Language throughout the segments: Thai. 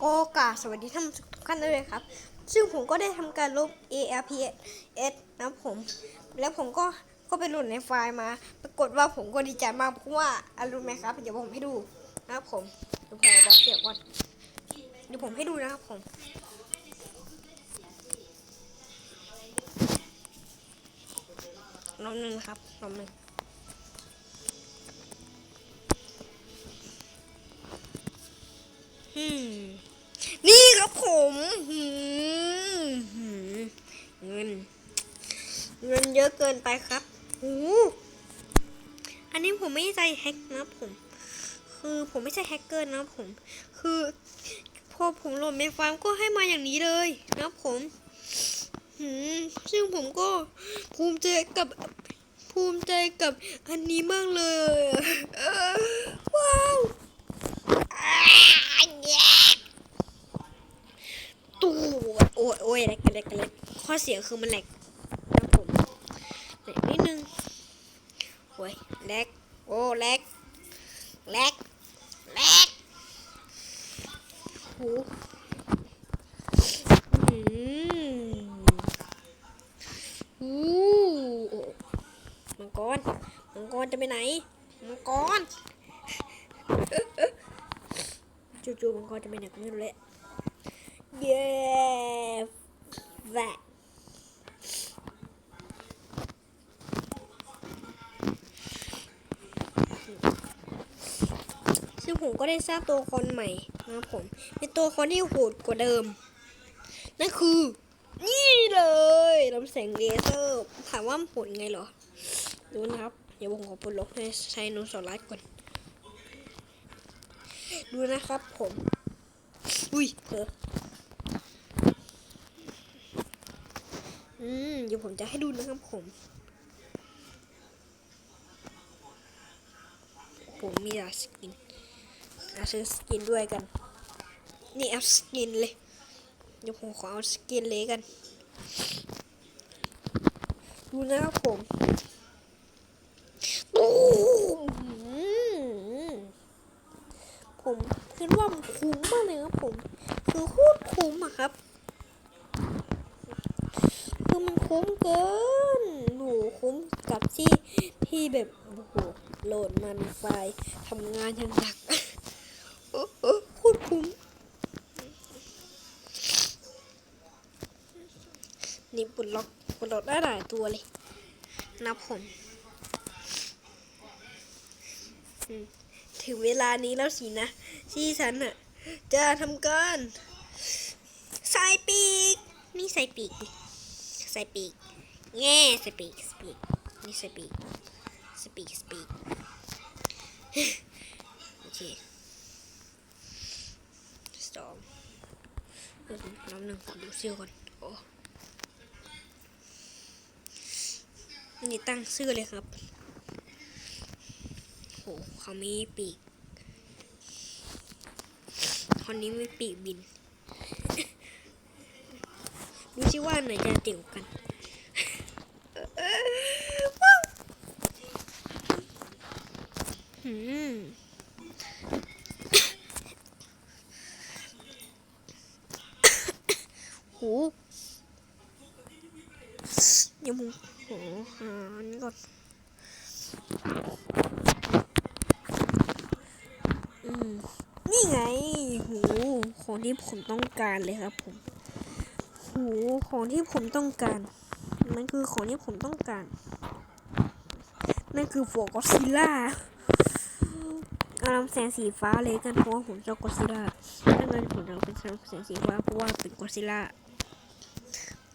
โอกาสวัสดีท่านทุกท่านด้วยครับ ซึ่งผมก็ได้ทำการลบ ARPS นะครับผม แล้วผมก็ก็ไปโหลุดในไฟล์มา ปรากฏว่าผมก็ดีใจมากเพราะว่าอรู้ไหมครับ เดี๋ยวผมให้ดูนะครับผมเดี๋ยวผมเอาบล็อกเสียก่อนเดี๋ยวผมให้ดูนะครับผมน้องหนึ่งครับน้องหนึ่งอืม ผมเงิน เงินเยอะเกินไปครับโอ้อันนี้ผมไม่ใช่แฮกนะผม คือผมไม่ใช่แฮกเกอร์นะผม คือพอผมโหลดเมฟาร์มก็ให้มาอย่างนี้เลยนะผมหืมซึ่งผมก็ภูมิใจกับภูมิใจกับอันนี้มากเลย ว้าว ตูดโอ้ยโอ้ยแห ลกแหลกแหลกข้อเสียคือมันแหลกนะผมแหลกนิดนึงโอ้ยแหลกโอ้แหลกแหลกแหลกโหอืมอู้มังกรมังกรจะไปไหนมังกรจู่ๆมังกรจะไปไหนก็ไม่รู้แหละเย้ แวะซึ่งผมก็ได้สร้างตัวคนใหม่นะผม เป็นตัวคนที่โหดกว่าเดิม นั่นคือ นี่เลยลำแสงเลเซอร์ ถามว่ามันโหดไงเหรอ ดูนะครับ เดี๋ยวผมขอปลดล็อกให้ใช้นูสอรัสก่อน ดูนะครับผม อุ้ยเอออืม เดี๋ยวผมจะให้ดูนะครับผม ผมมีหลาสกินอาซื้อสกินด้วยกัน นี่เอาสกินเลย เดี๋ยวผมขอเอาสกินเลยกัน ดูนะครับผมตูมอืมผมคิดว่ามันคุ้มมากเลยครับผม คือโคตรคุ้มอะครับ คุ้มเกินโหคุ้มกับที่ที่แบบโอ้โหโหลดมันไฟทำงานอย่างหนักโอ้โหโคตรคุ้มนี่ปลดล็อกปลดล็อกได้หลายตัวเลยนะผมถึงเวลานี้แล้วสินะ ที่ฉันอะ จะทำการใส่ปีก นี่ใส่ปีกดิ ส่ปีกแง่ใส่ปีกสปีกนี่ใส่ปีกสปีกสปีกโอเคสองน้ำหนึ่งขอดูเสื้อก่อนโอ้นี่ตั้งชื่อเลยครับ โห เขามีปีก คนนี้มีปีกบิน ดูสิว่าไหนจะเจ๋งกันหืมหเดี๋ยวมึงโหหาอันนี้ก่อนอืมนี่ไงโหของที่ผมต้องการเลยครับผม ของที่ผมต้องการนั่นคือของที่ผมต้องการ นั่นคือฝัวกอซิล่าอาลำแสงสีฟ้าเลยกันเพราะว่าผมชอบกอซิล่าถ้าเงินผมเอาเป็นแสงสีฟ้าเพราะว่าเป็นกอซิล่า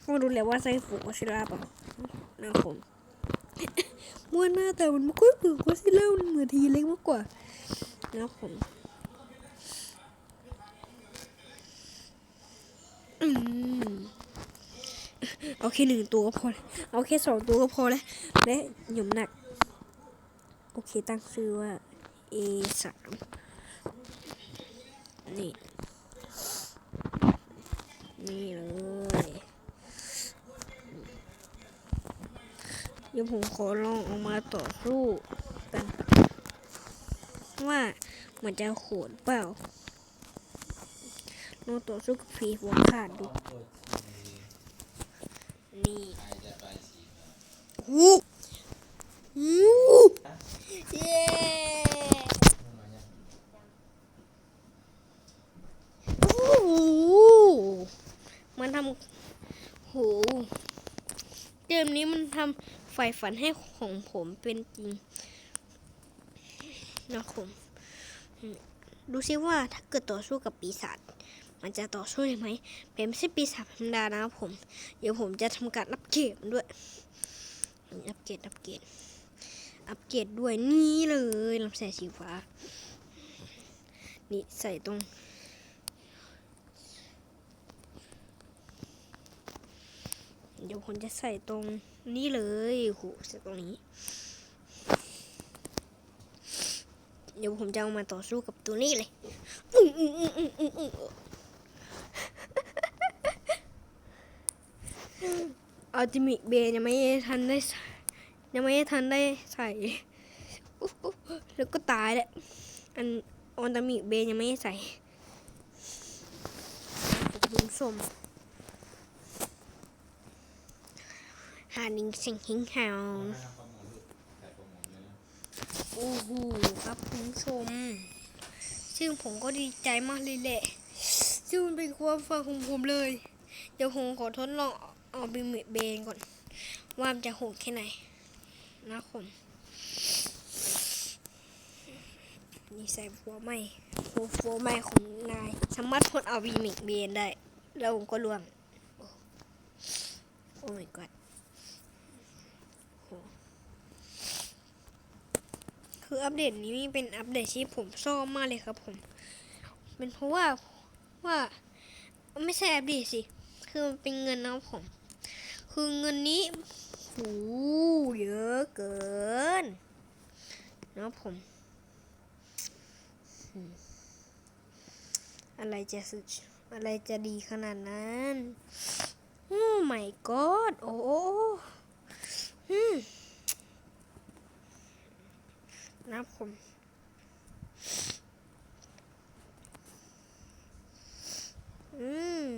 ก็รู้แล้วว่าใช่ฝัวกอซิล่าเปล่านะครับผมม้วนหน้าแต่มันไม่ค่อยเหมือนกอซิล่ามันเหมือนทีเล็กมากกว่านะผม เอาแค่หนึ่งตัวก็พอแล้วเอาแค่สองตัวก็พอแล้วและหย่มหนัก โอเคตั้งชื่อว่า A สามนี่ นี่เลยเดี๋ยวผมขอลองเออกมาต่อสู้กันว่ามันจะโหดเปล่า ลองต่อสู้กับผีหัวขาดดู นี่หูหูเย้โอ้มันทำโหเกมนี้มันทำฝ่ฝันให้ของผมเป็นจริงนะครับผม ดูซิว่าถ้าเกิดต่อสู้กับปีศาจ มันจะต่อสู้ได้ไหมเป็นไม่ใช่ปีศาจธรรมดานะครับผม เดี๋ยวผมจะทำการอัปเกรดมันด้วย อัปเกรดอัปเกรดอัปเกรดด้วยนี่เลยลำแสงสีฟ้า นี่ใส่ตรงเดี๋ยวผมจะใส่ตรงนี้เลยโหใส่ตรงนี้ เดี๋ยวผมจะเอามาต่อสู้กับตัวนี้เลยอืมอืมอืมอืมอืม อัลติมิเบยังไม่ทันได้ยังไม่ทันได้ใส่แล้วก็ตายแล้วอันอัลติมิเบยังไม่ได้ใส่ผมส้มหาดิงสิงหิงหาวโอ้โหครับคุณผู้ชม ซึ่งผมก็ดีใจมากเลยแหละ ซึ่งมันเป็นความฝันของผมเลย เดี๋ยวผมขอทดลอง เอาบิมิเบนก่อน ว่ามันจะโหดแค่ไหนนะผมนี่ใส่ฟัวไหมฟัวฟัวไหมของนาย สามารถทดเอาบิมิเบนได้ แล้วผมก็ล่วงโอ้โอ้ my god คืออัปเดตนี้เป็นอัปเดตที่ผมชอบมากเลยครับผม เป็นเพราะว่าว่า ไม่ใช่อัปเดตสิ คือมันเป็นเงินนะผม คือเงินนี้โหเยอะเกินนะผม อะไรจะสุดอะไรจะดีขนาดนั้นโอ้ my god โอ้อืมนะผม อืม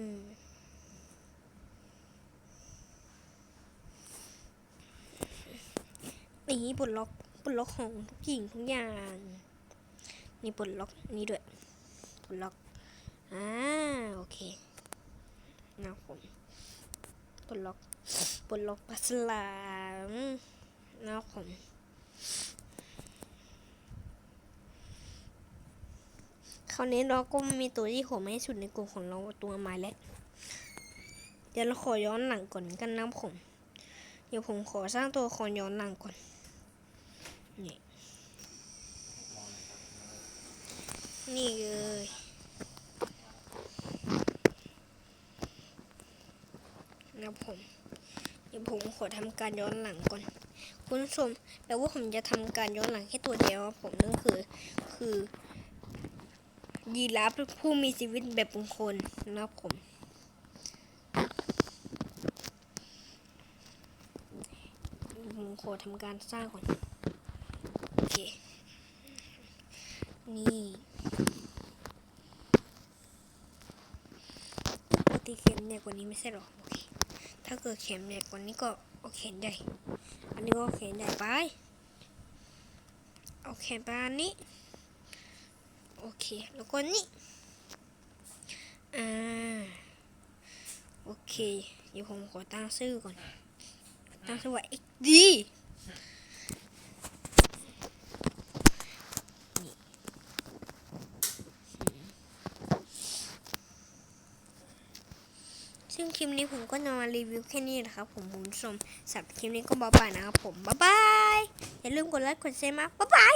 นี่ปลดล็อกปลดล็อกของทุกสิ่งทุกอย่างนี่ปลดล็อกนี่ด้วยปลดล็อกอ่าโอเคนะผมปลดล็อกปลดล็อกปลาสลามนะผมคราวนี้เราก็มีตัวที่โหดไม่สุดในกลุ่มของเราตัวไม้แล้วเดี๋ยวเราขอย้อนหลังก่อนกันนะผม เดี๋ยวผมขอสร้างตัวละครย้อนหลังก่อน นี่นี่เลยนะผมเดี๋ยวผมขอทำการย้อนหลังก่อน คุณผู้ชมแปลว่าผมจะทำการย้อนหลังแค่ตัวเดียวผมนั่นคือ คือยีราฟผู้มีชีวิตแบบบุคคลนะครับผมผมขอทำการสร้างก่อน โอเค นี่ปกติเข็มใหญ่กว่านี้ไม่ใช่หรอโอเคถ้าเกิดเข็มใหญ่กว่านี้ก็เอาเข็มใหญ่ อันนี้ก็เอเข็มใหญ่ไปเอาเข็มไปอันนี้โอเคแล้วก็นี่อ่าโอเคเดี๋ยวผมขอตั้งชื่อก่อนตั้งชื่อว่า XD นี่ซึ่ง คลิปนี้ผมก็จะมารีวิวแค่นี้นะครับผมคุณผู้ชมสำหรับคลิปนี้ก็บ๊ายบายนะครับผมบ๊ายบายอย่าลืมกดไลค์กดแชร์มาบ๊ายบาย